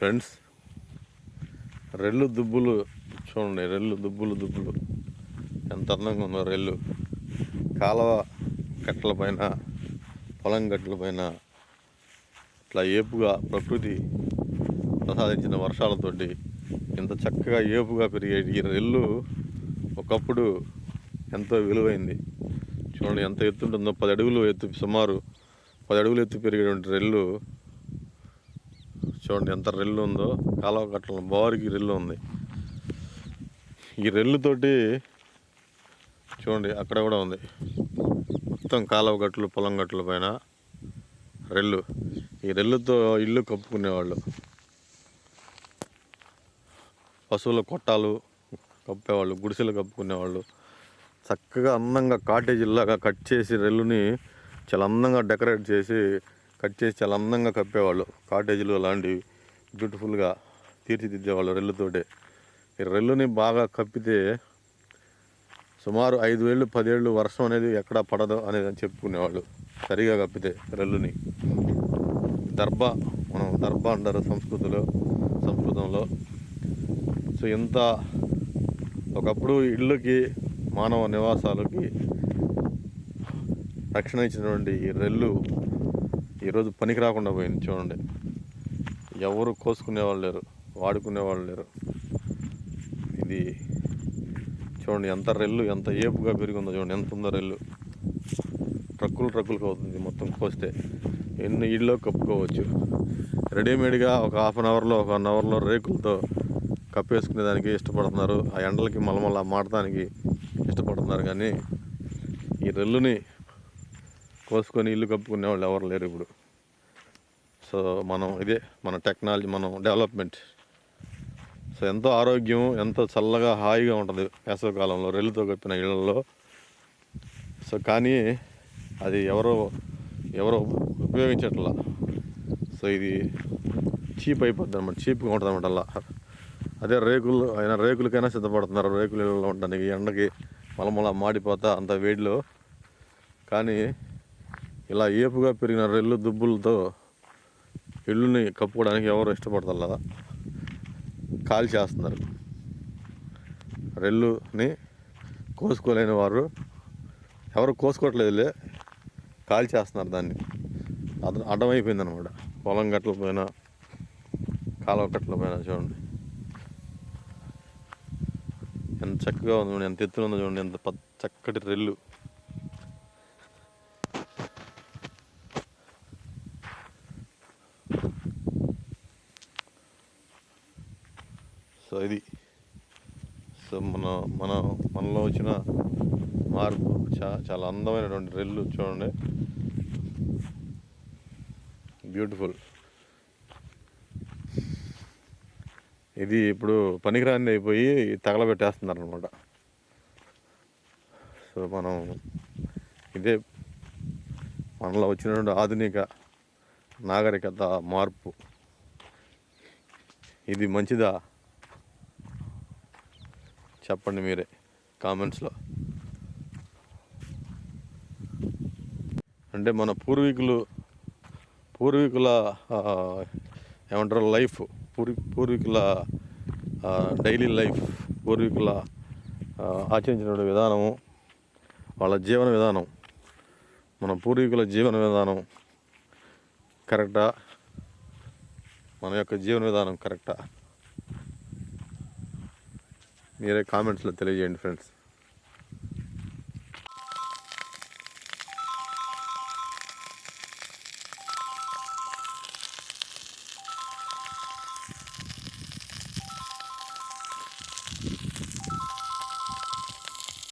Friends రెల్లు దుబ్బులు చూడండి రెల్లు దుబ్బులు దుబ్బులు. ఎంత అందంగా ఉందో రెల్లు. కాలువ కట్టల పైన పొలం గట్ల పైన ఇట్లా ఏపుగా ప్రకృతి ప్రసాదించిన వర్షాలతోటి ఇంత చక్కగా ఏపుగా పెరిగే ఈ రెల్లు ఒకప్పుడు ఎంతో విలువైంది. చూడండి ఎంత ఎత్తు ఉంటుందో పది అడుగులు ఎత్తు సుమారు పది అడుగులు ఎత్తు పెరిగేటువంటి రెల్లు చూడండి ఎంత రెల్లు ఉందో కాలువ కట్టలు బారికి రెల్లు ఉంది. ఈ రెల్లుతోటి చూడండి అక్కడ కూడా ఉంది. మొత్తం కాలువ గట్లు పొలం గట్ల పైన రెల్లు. ఈ రెల్లుతో ఇల్లు కప్పుకునేవాళ్ళు. పశువుల కొట్టాలు కప్పేవాళ్ళు గుడిసెలు కప్పుకునేవాళ్ళు. చక్కగా అందంగా కాటేజీలాగా కట్ చేసి రెల్లుని చాలా అందంగా డెకరేట్ చేసి కట్ చేసి చాలా అందంగా కప్పేవాళ్ళు. కాటేజీలు అలాంటివి బ్యూటిఫుల్గా తీర్చిదిద్దేవాళ్ళు రెల్లుతోటే. ఈ రెల్లుని బాగా కప్పితే సుమారు ఐదు వేళ్ళు పదేళ్ళు వర్షం అనేది ఎక్కడ పడదు అనేది చెప్పుకునేవాళ్ళు. సరిగా కప్పితే రెల్లుని. దర్భ మనం దర్భ అంటారు సంస్కృతిలో సంస్కృతంలో. సో ఇంత ఒకప్పుడు ఇళ్ళకి మానవ నివాసాలకి రక్షణ ఇచ్చినటువంటి ఈ రెల్లు ఈరోజు పనికి రాకుండా పోయింది చూడండి. ఎవరు కోసుకునే వాళ్ళు లేరు వాడుకునే వాళ్ళు లేరు. ఇది చూడండి ఎంత రెల్లు ఎంత ఏపుగా పెరిగిందో చూడండి ఎంత ఉందో రెల్లు. ట్రక్కులు ట్రక్కులకు అవుతుంది మొత్తం కోస్తే. ఎన్ని ఇళ్ళు కప్పుకోవచ్చు. రెడీమేడ్గా ఒక హాఫ్ అన్ అవర్లో ఒక వన్ అవర్లో రేకులతో కప్పేసుకునే దానికి ఇష్టపడుతున్నారు. ఆ ఎండలకి మలమల మాడటానికి ఇష్టపడుతున్నారు. కానీ ఈ రెల్లుని కోసుకొని ఇల్లు కప్పుకునే వాళ్ళు ఎవరు లేరు ఇప్పుడు. సో మనం ఇదే మన టెక్నాలజీ మనం డెవలప్మెంట్. సో ఎంతో ఆరోగ్యం ఎంతో చల్లగా హాయిగా ఉంటుంది వేసవికాలంలో రెల్లుతో కప్పిన ఇళ్ళల్లో సో కానీ అది ఎవరో ఎవరో ఉపయోగించట్లా. సో ఇది చీప్ అయిపోద్ది అనమాట చీప్గా ఉంటుంది అనమాట అలా. అదే రేకులు అయినా రేకులకైనా సిద్ధపడుతున్నారు రేకులు ఇళ్ళలో ఉండడానికి ఎండకి మలమల మాడిపోతా అంత వేడిలో. కానీ ఇలా ఏపుగా పెరిగిన రెల్లు దుబ్బులతో ఇళ్ళుని కప్పుకోవడానికి ఎవరు ఇష్టపడతారు కాల్ చేస్తున్నారు. రెల్లుని కోసుకోలేని వారు ఎవరు కోసుకోవట్లేదులే కాల్ చేస్తున్నారు దాన్ని. అద అడ్డమైపోయింది అనమాట పొలం గట్ల పైన కాలువ గట్ల పైన చూడండి. ఎంత చక్కగా ఉంది చూడండి ఎంత ఎత్తున ఉందో చూడండి ఎంత ప- చక్కటి రెల్లు. సో ఇది. సో మన మన మనలో వచ్చిన మార్పు చా చాలా అందమైనటువంటి రెల్లు చూడండి. బ్యూటిఫుల్ ఇది ఇప్పుడు పనికిరాని అయిపోయి తగలబెట్టేస్తున్నారు అనమాట సో మనం ఇదే మనలో వచ్చినటువంటి ఆధునిక నాగరికత మార్పు. ఇది మంచిదా? చెప్పండి మీరే కామెంట్స్లో. అంటే మన పూర్వీకులు పూర్వీకుల ఏమంటారు లైఫ్ పూర్వీ పూర్వీకుల డైలీ లైఫ్ పూర్వీకుల ఆచరించిన విధానము వాళ్ళ జీవన విధానం మన పూర్వీకుల జీవన విధానం కరెక్టా? మన యొక్క జీవన విధానం కరెక్టా? మీరే కామెంట్స్లో తెలియజేయండి ఫ్రెండ్స్